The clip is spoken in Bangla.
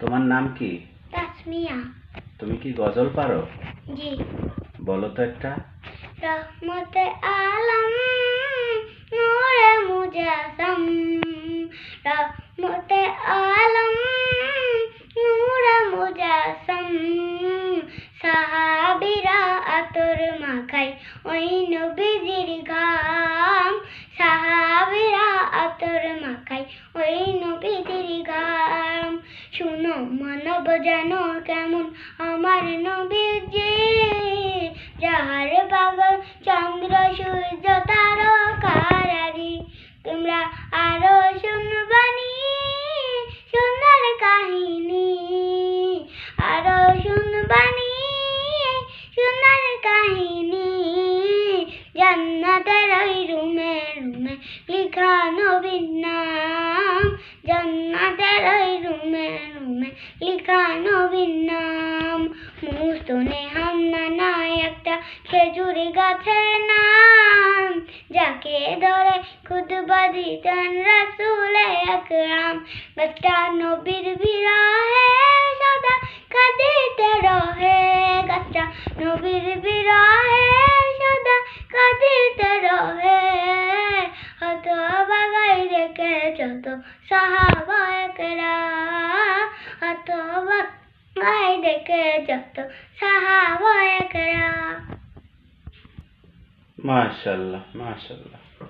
তোমার নাম কি? তাসমিয়া। তুমি কি গজল পারো? জি। বলো তো একটা। রহমতে আলম নূরে মুজাসম। রহমতে আলম নূরে মুজাসম। সাহাবিরা আতর মাখাই ওই নবীজির ঘাম। সাহাবিরা আতর মাখাই ওই নবীজির ঘাম। শুনো, মানব জানো কেমন আমার নবীজি। যাহার পাগল চন্দ্র, সূর্য তারকারাজি তোমরা আরও শুনবানি সুন্দর কাহিনী। আরও শুনবানি সুন্দর কাহিনী। জান্নাতের ওই রুমে রুমে লিখা নবীর নাম। জান্নাতের ওই রুমে মুস্তনে হামনা খেজুর গাছের নাম যাকে ধরে খুদবা দিতেন রাসুল আকরাম গাছটা নবীর বিরাহে সদা কাঁদিতে রহে গাছটা নবীর বিরাহে যত সাহাবা একরা হত দেখে যত সাহাবা একরা। মাশাল্লাহ মাশাল্লাহ।